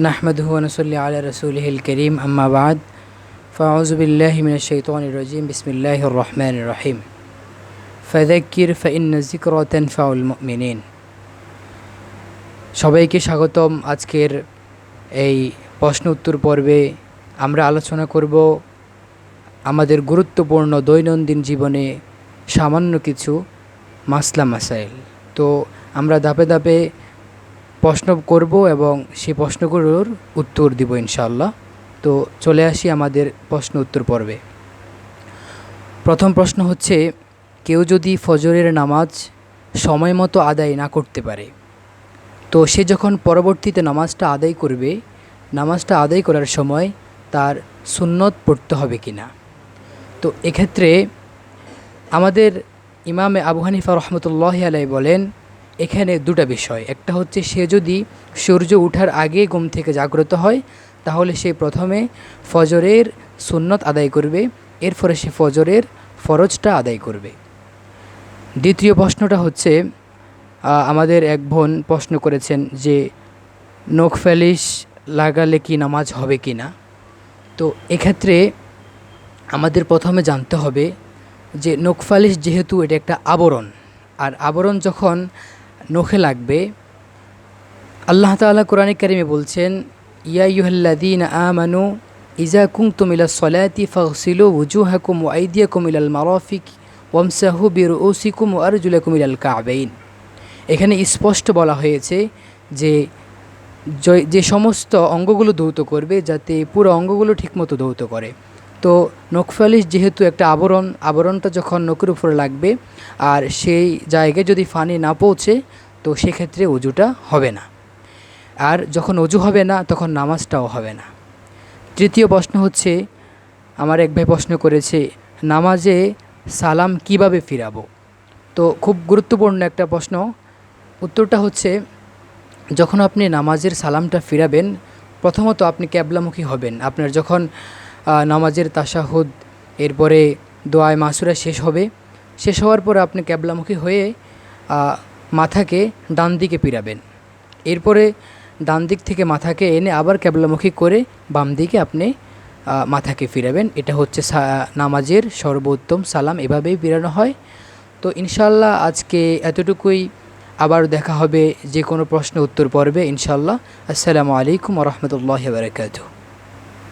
নাহমদহু আনসল্লি আল রসুল হিল করিম আম্মাবাদ ফাউজবিল্লাহমিন শৈতন রজিম বিসমিল্লাহ রহমান রহিম ফেদাক্কির ফাইন জিকরতেন ফাউল মিনিন সবাইকে স্বাগতম আজকের এই প্রশ্ন উত্তর পর্বে। আমরা আলোচনা করব আমাদের গুরুত্বপূর্ণ দৈনন্দিন জীবনে সামান্য কিছু মাসলা মাসাইল। তো আমরা ধাপে ধাপে প্রশ্ন করব এবং সেই প্রশ্নগুলোর উত্তর দিব ইনশাআল্লাহ। তো চলে আসি আমাদের প্রশ্ন উত্তর পর্বে। প্রথম প্রশ্ন হচ্ছে, কেউ যদি ফজরের নামাজ সময় মতো আদায় না করতে পারে, তো সে যখন পরবর্তীতে নামাজটা আদায় করবে, নামাজটা আদায় করার সময় তার সুন্নত পড়তে হবে কি না তো এক্ষেত্রে আমাদের ইমামে আবু হানিফা রহমতুল্লাহ আলাই বলেন এখানে দুটা বিষয়। একটা হচ্ছে সে যদি সূর্য ওঠার আগে ঘুম থেকে জাগ্রত হয়, তাহলে সে প্রথমে ফজরের সুন্নত আদায় করবে, এরপরে সে ফজরের ফরজটা আদায় করবে। দ্বিতীয় প্রশ্নটা হচ্ছে আমাদের এক বোন প্রশ্ন করেছেন যে, নখ ফ্যালিশ লাগালে কি নামাজ হবে কি না? তো এক্ষেত্রে আমাদের প্রথমে জানতে হবে যে নখফালিশ যেহেতু এটা একটা আবরণ, আর আবরণ যখন নখে লাগবে। আল্লাহ তাআলা কোরআনে কারিমে বলছেন, ইয়া ইউহাল্লাদিন আমানু ইজা কুমতুম ইলা সলাতি ফাগসিলু ওয়ুজুহাকুম ওয়া আইদিয়াকুম ইলাল মারাফিক ওয়ামসাহু বিরুউসিকুম ওয়া আরজুলাকুম ইলাল কাবাইন এখানে স্পষ্ট বলা হয়েছে যে যে সমস্ত অঙ্গগুলো ধৌত করবে, যাতে পুরো অঙ্গগুলো ঠিকমতো ধৌত করে। তো নখফালিশ যেহেতু একটা আবরণ, আবরণটা যখন নখের উপরে লাগবে আর সেই জায়গায় যদি ফানি না পৌঁছে, তো সেক্ষেত্রে অজুটা হবে না। আর যখন অজু হবে না, তখন নামাজটাও হবে না। তৃতীয় প্রশ্ন হচ্ছে, আমার এক ভাই প্রশ্ন করেছে, নামাজে সালাম কীভাবে ফিরাবো? তো খুব গুরুত্বপূর্ণ একটা প্রশ্ন। উত্তরটা হচ্ছে, যখন আপনি নামাজের সালামটা ফিরাবেন, প্রথমত আপনি ক্যাবলামুখী হবেন। আপনার যখন নামাজের তাশাহুদ এরপরে দোয়ায় মাসুরা শেষ হবে। শেষ হওয়ার পরে আপনি ক্যাবলামুখী হয়ে মাথাকে ডান দিকে পিরাবেন। এরপরে ডান দিক থেকে মাথাকে এনে আবার ক্যাবলামুখী করে বাম দিকে আপনি মাথাকে ফিরাবেন। এটা হচ্ছে নামাজের সর্বোত্তম সালাম। এভাবেই ফিরানো হয়। তো ইনশাল্লাহ আজকে এতটুকুই। আবার দেখা হবে যে কোনো প্রশ্ন উত্তর পর্বে ইনশাল্লাহ আসসালামু আলাইকুম রহমতুল্লাহ বারকাতুহ।